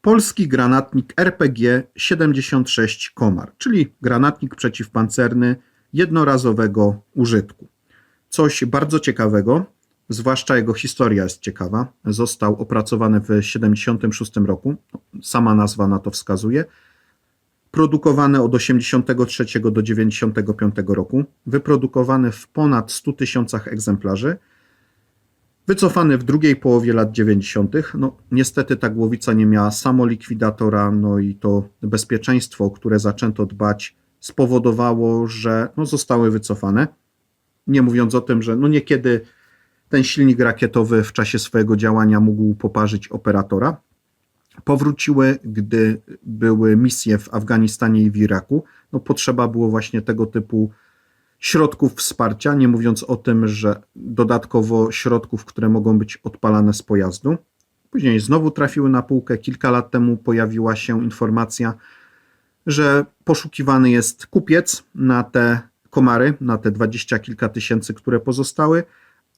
polski granatnik RPG 76 Komar, czyli granatnik przeciwpancerny jednorazowego użytku. Coś bardzo ciekawego, zwłaszcza jego historia jest ciekawa. Został opracowany w 1976 roku, sama nazwa na to wskazuje. Produkowany od 1983 do 1995 roku, wyprodukowany w ponad 100 tysiącach egzemplarzy. Wycofany w drugiej połowie lat 90. No, niestety ta głowica nie miała samolikwidatora, no i to bezpieczeństwo, o które zaczęto dbać, spowodowało, że no, zostały wycofane. Nie mówiąc o tym, że no niekiedy ten silnik rakietowy w czasie swojego działania mógł poparzyć operatora. Powróciły, gdy były misje w Afganistanie i w Iraku. No, potrzeba było właśnie tego typu środków wsparcia, nie mówiąc o tym, że dodatkowo środków, które mogą być odpalane z pojazdu. Później znowu trafiły na półkę. Kilka lat temu pojawiła się informacja, że poszukiwany jest kupiec na te komary, na te dwadzieścia kilka tysięcy, które pozostały,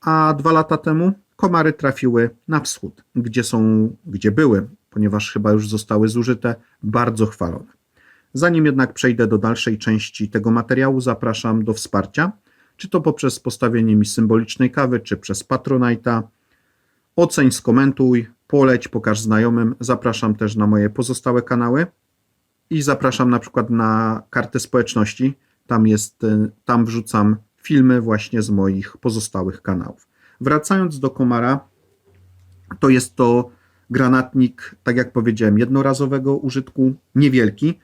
a dwa lata temu komary trafiły na wschód, gdzie są, gdzie były, ponieważ chyba już zostały zużyte, bardzo chwalone. Zanim jednak przejdę do dalszej części tego materiału, zapraszam do wsparcia, czy to poprzez postawienie mi symbolicznej kawy, czy przez Patronite'a. Oceń, skomentuj, poleć, pokaż znajomym. Zapraszam też na moje pozostałe kanały i zapraszam na przykład na kartę społeczności. Tam jest, y, tam wrzucam filmy właśnie z moich pozostałych kanałów. Wracając do komara, to jest to granatnik, tak jak powiedziałem, jednorazowego użytku, niewielki,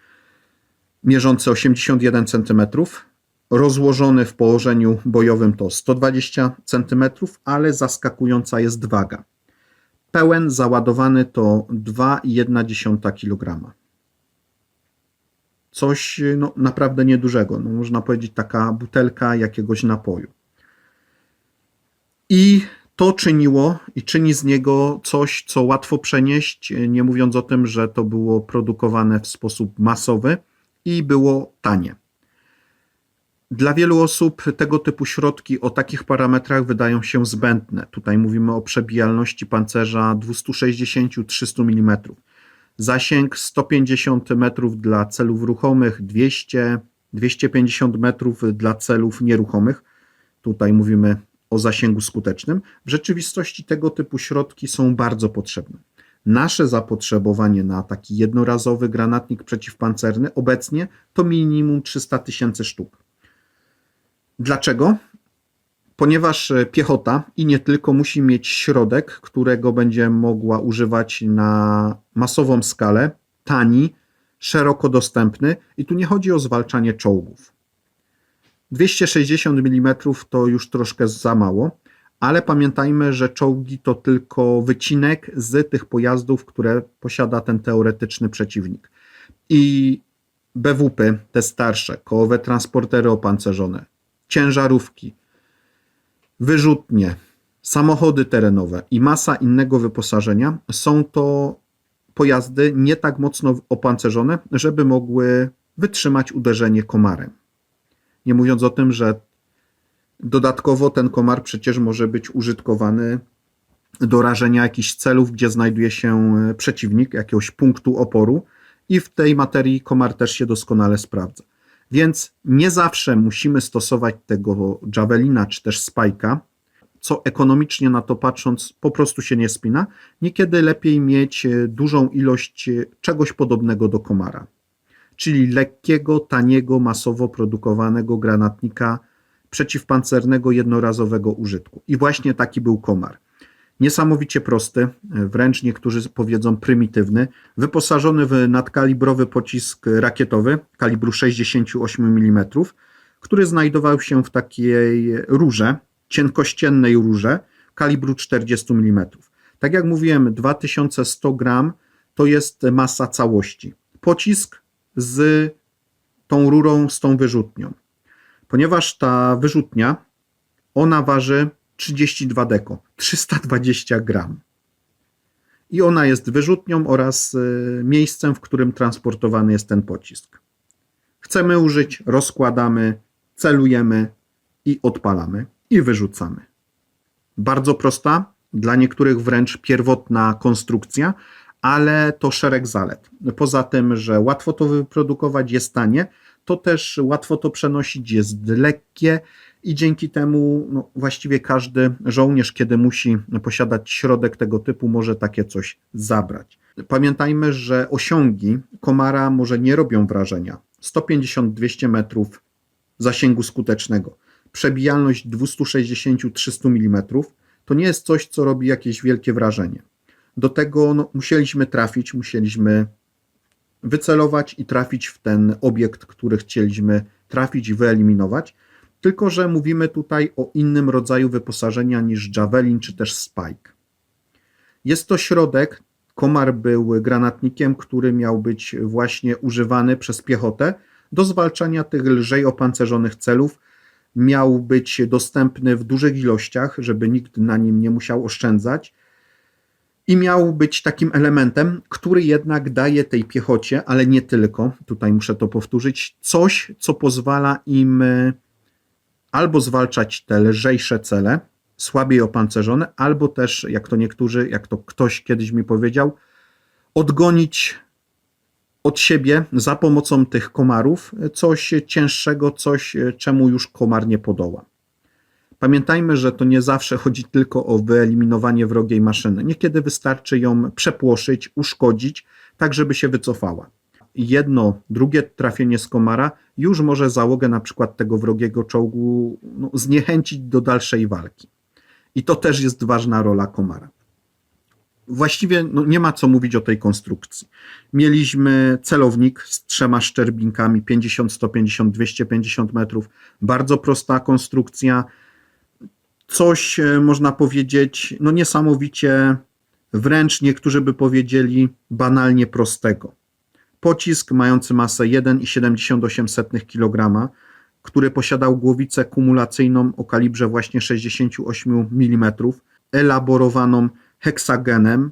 mierzący 81 cm, rozłożony w położeniu bojowym to 120 cm, ale zaskakująca jest waga. Pełen załadowany to 2,1 kg. Coś no, naprawdę niedużego, no, można powiedzieć taka butelka jakiegoś napoju. I to czyniło i czyni z niego coś, co łatwo przenieść, nie mówiąc o tym, że to było produkowane w sposób masowy i było tanie. Dla wielu osób tego typu środki o takich parametrach wydają się zbędne. Tutaj mówimy o przebijalności pancerza 260-300 mm. Zasięg 150 metrów dla celów ruchomych, 200-250 metrów dla celów nieruchomych. Tutaj mówimy o zasięgu skutecznym. W rzeczywistości tego typu środki są bardzo potrzebne. Nasze zapotrzebowanie na taki jednorazowy granatnik przeciwpancerny obecnie to minimum 300 tysięcy sztuk. Dlaczego? Ponieważ piechota i nie tylko musi mieć środek, którego będzie mogła używać na masową skalę, tani, szeroko dostępny i tu nie chodzi o zwalczanie czołgów. 260 mm to już troszkę za mało, ale pamiętajmy, że czołgi to tylko wycinek z tych pojazdów, które posiada ten teoretyczny przeciwnik. I BWP, te starsze, kołowe transportery opancerzone, ciężarówki, wyrzutnie, samochody terenowe i masa innego wyposażenia są to pojazdy nie tak mocno opancerzone, żeby mogły wytrzymać uderzenie komarem. Nie mówiąc o tym, że dodatkowo ten komar przecież może być użytkowany do rażenia jakichś celów, gdzie znajduje się przeciwnik, jakiegoś punktu oporu, i w tej materii komar też się doskonale sprawdza. Więc nie zawsze musimy stosować tego javelina czy też spajka, co ekonomicznie na to patrząc po prostu się nie spina. Niekiedy lepiej mieć dużą ilość czegoś podobnego do komara czyli lekkiego, taniego, masowo produkowanego granatnika przeciwpancernego jednorazowego użytku. I właśnie taki był komar. Niesamowicie prosty, wręcz niektórzy powiedzą prymitywny, wyposażony w nadkalibrowy pocisk rakietowy kalibru 68 mm, który znajdował się w takiej rurze, cienkościennej rurze kalibru 40 mm. Tak jak mówiłem, 2100 gram to jest masa całości. Pocisk z tą rurą, z tą wyrzutnią. Ponieważ ta wyrzutnia, ona waży 32 deko, 320 gram. I ona jest wyrzutnią oraz y, miejscem, w którym transportowany jest ten pocisk. Chcemy użyć, rozkładamy, celujemy i odpalamy i wyrzucamy. Bardzo prosta, dla niektórych wręcz pierwotna konstrukcja, ale to szereg zalet. Poza tym, że łatwo to wyprodukować, jest tanie, to też łatwo to przenosić, jest lekkie i dzięki temu no, właściwie każdy żołnierz, kiedy musi posiadać środek tego typu, może takie coś zabrać. Pamiętajmy, że osiągi komara może nie robią wrażenia. 150-200 metrów zasięgu skutecznego, przebijalność 260-300 mm to nie jest coś, co robi jakieś wielkie wrażenie. Do tego no, musieliśmy trafić, musieliśmy wycelować i trafić w ten obiekt, który chcieliśmy trafić i wyeliminować. Tylko, że mówimy tutaj o innym rodzaju wyposażenia niż Javelin czy też Spike. Jest to środek, komar był granatnikiem, który miał być właśnie używany przez piechotę do zwalczania tych lżej opancerzonych celów. Miał być dostępny w dużych ilościach, żeby nikt na nim nie musiał oszczędzać i miał być takim elementem, który jednak daje tej piechocie, ale nie tylko, tutaj muszę to powtórzyć, coś, co pozwala im e, albo zwalczać te lżejsze cele, słabiej opancerzone, albo też, jak to niektórzy, jak to ktoś kiedyś mi powiedział, odgonić od siebie za pomocą tych komarów coś cięższego, coś, e, czemu już komar nie podoła. Pamiętajmy, że to nie zawsze chodzi tylko o wyeliminowanie wrogiej maszyny. Niekiedy wystarczy ją przepłoszyć, uszkodzić, tak żeby się wycofała. Jedno, drugie trafienie z komara już może załogę na przykład tego wrogiego czołgu no, zniechęcić do dalszej walki. I to też jest ważna rola komara. Właściwie no, nie ma co mówić o tej konstrukcji. Mieliśmy celownik z trzema szczerbinkami 50, 150, 250 metrów. Bardzo prosta konstrukcja coś, e, można powiedzieć, no niesamowicie, wręcz niektórzy by powiedzieli banalnie prostego. Pocisk mający masę 1,78 kg, który posiadał głowicę kumulacyjną o kalibrze właśnie 68 mm, elaborowaną heksagenem,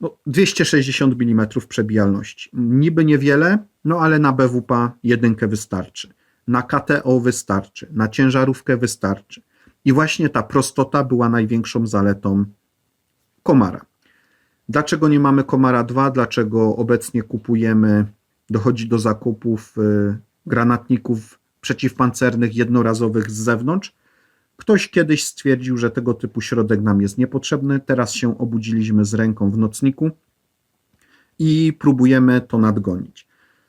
no 260 mm przebijalności. Niby niewiele, no ale na BWP jedynkę wystarczy. Na KTO wystarczy, na ciężarówkę wystarczy. I właśnie ta prostota była największą zaletą komara. Dlaczego nie mamy komara 2? Dlaczego obecnie kupujemy, dochodzi do zakupów y, granatników przeciwpancernych jednorazowych z zewnątrz? Ktoś kiedyś stwierdził, że tego typu środek nam jest niepotrzebny. Teraz się obudziliśmy z ręką w nocniku i próbujemy to nadgonić.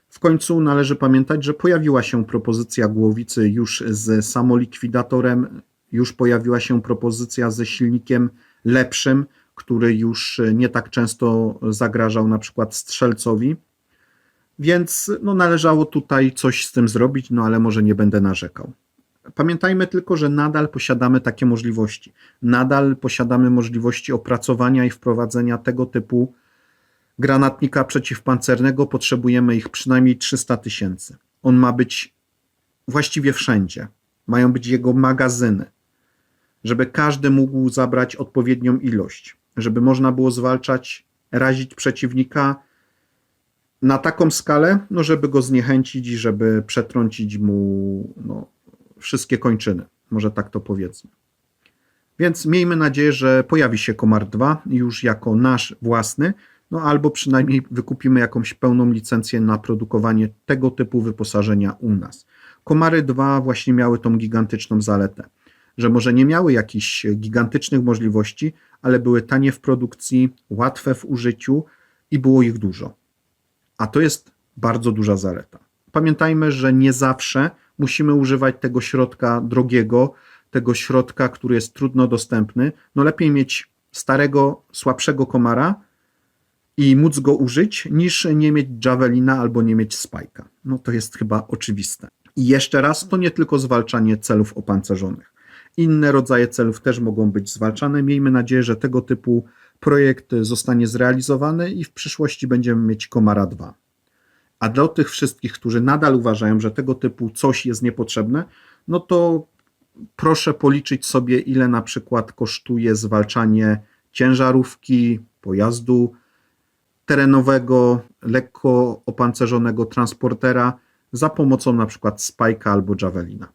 W końcu należy pamiętać, że pojawiła się propozycja głowicy już z samolikwidatorem już pojawiła się propozycja ze silnikiem lepszym, który już nie tak często zagrażał na przykład strzelcowi. Więc no, należało tutaj coś z tym zrobić, no ale może nie będę narzekał. Pamiętajmy tylko, że nadal posiadamy takie możliwości. Nadal posiadamy możliwości opracowania i wprowadzenia tego typu granatnika przeciwpancernego. Potrzebujemy ich przynajmniej 300 tysięcy. On ma być właściwie wszędzie. Mają być jego magazyny żeby każdy mógł zabrać odpowiednią ilość, żeby można było zwalczać, razić przeciwnika na taką skalę, no żeby go zniechęcić i żeby przetrącić mu no, wszystkie kończyny. Może tak to powiedzmy. Więc miejmy nadzieję, że pojawi się Komar 2 już jako nasz własny, no albo przynajmniej wykupimy jakąś pełną licencję na produkowanie tego typu wyposażenia u nas. Komary 2 właśnie miały tą gigantyczną zaletę że może nie miały jakichś gigantycznych możliwości, ale były tanie w produkcji, łatwe w użyciu i było ich dużo. A to jest bardzo duża zaleta. Pamiętajmy, że nie zawsze musimy używać tego środka drogiego, tego środka, który jest trudno dostępny. No lepiej mieć starego, słabszego komara i móc go użyć, niż nie mieć javelina albo nie mieć spajka. No to jest chyba oczywiste. I jeszcze raz, to nie tylko zwalczanie celów opancerzonych. Inne rodzaje celów też mogą być zwalczane. Miejmy nadzieję, że tego typu projekt zostanie zrealizowany i w przyszłości będziemy mieć Komara 2. A dla tych wszystkich, którzy nadal uważają, że tego typu coś jest niepotrzebne, no to proszę policzyć sobie, ile na przykład kosztuje zwalczanie ciężarówki, pojazdu terenowego, lekko opancerzonego transportera za pomocą na przykład Spike'a albo Javelina.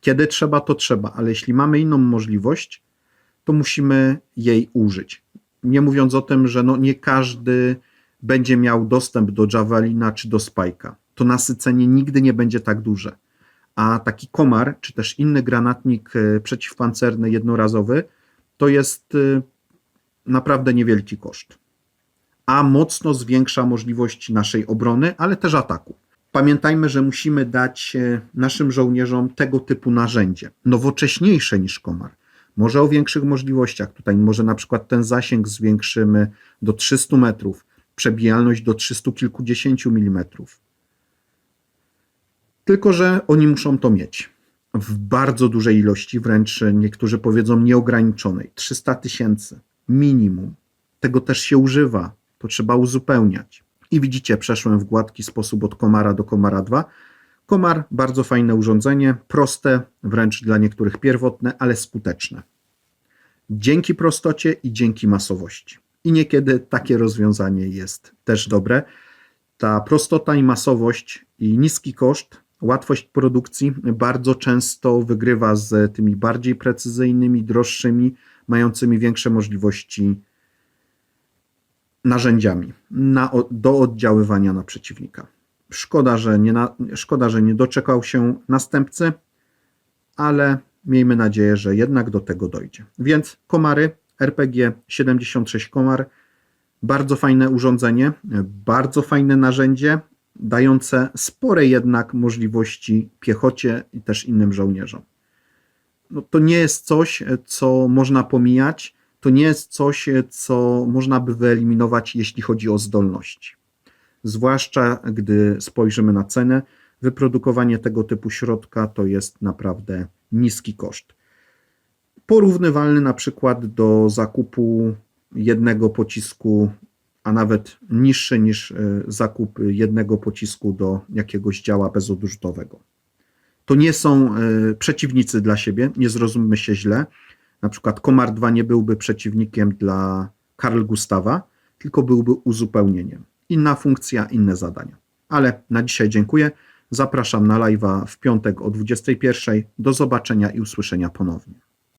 Kiedy trzeba, to trzeba, ale jeśli mamy inną możliwość, to musimy jej użyć. Nie mówiąc o tym, że no nie każdy będzie miał dostęp do Javelina czy do Spike'a. To nasycenie nigdy nie będzie tak duże. A taki komar, czy też inny granatnik e, przeciwpancerny jednorazowy, to jest e, naprawdę niewielki koszt. A mocno zwiększa możliwości naszej obrony, ale też ataku. Pamiętajmy, że musimy dać e, naszym żołnierzom tego typu narzędzie, nowocześniejsze niż komar. Może o większych możliwościach. Tutaj może na przykład ten zasięg zwiększymy do 300 metrów, przebijalność do 300 kilkudziesięciu milimetrów. Tylko, że oni muszą to mieć w bardzo dużej ilości, wręcz niektórzy powiedzą nieograniczonej 300 tysięcy minimum. Tego też się używa, to trzeba uzupełniać. I widzicie, przeszłem w gładki sposób od komara do komara 2. Komar bardzo fajne urządzenie, proste, wręcz dla niektórych pierwotne, ale skuteczne. Dzięki prostocie i dzięki masowości. I niekiedy takie rozwiązanie jest też dobre. Ta prostota i masowość i niski koszt, łatwość produkcji bardzo często wygrywa z tymi bardziej precyzyjnymi, droższymi, mającymi większe możliwości narzędziami na, do oddziaływania na przeciwnika. Szkoda że, nie na, szkoda, że nie doczekał się następcy, ale miejmy nadzieję, że jednak do tego dojdzie. Więc komary RPG 76 komar, bardzo fajne urządzenie, bardzo fajne narzędzie, dające spore jednak możliwości piechocie i też innym żołnierzom. No, to nie jest coś, co można pomijać, to nie jest coś, co można by wyeliminować, jeśli chodzi o zdolności. Zwłaszcza gdy spojrzymy na cenę, wyprodukowanie tego typu środka to jest naprawdę niski koszt. Porównywalny na przykład do zakupu jednego pocisku, a nawet niższy niż e, zakup jednego pocisku do jakiegoś działa bezodrzutowego. To nie są e, przeciwnicy dla siebie, nie zrozummy się źle. Na przykład Komar 2 nie byłby przeciwnikiem dla Karl Gustawa, tylko byłby uzupełnieniem. Inna funkcja, inne zadania. Ale na dzisiaj dziękuję. Zapraszam na live'a w piątek o 21. Do zobaczenia i usłyszenia ponownie.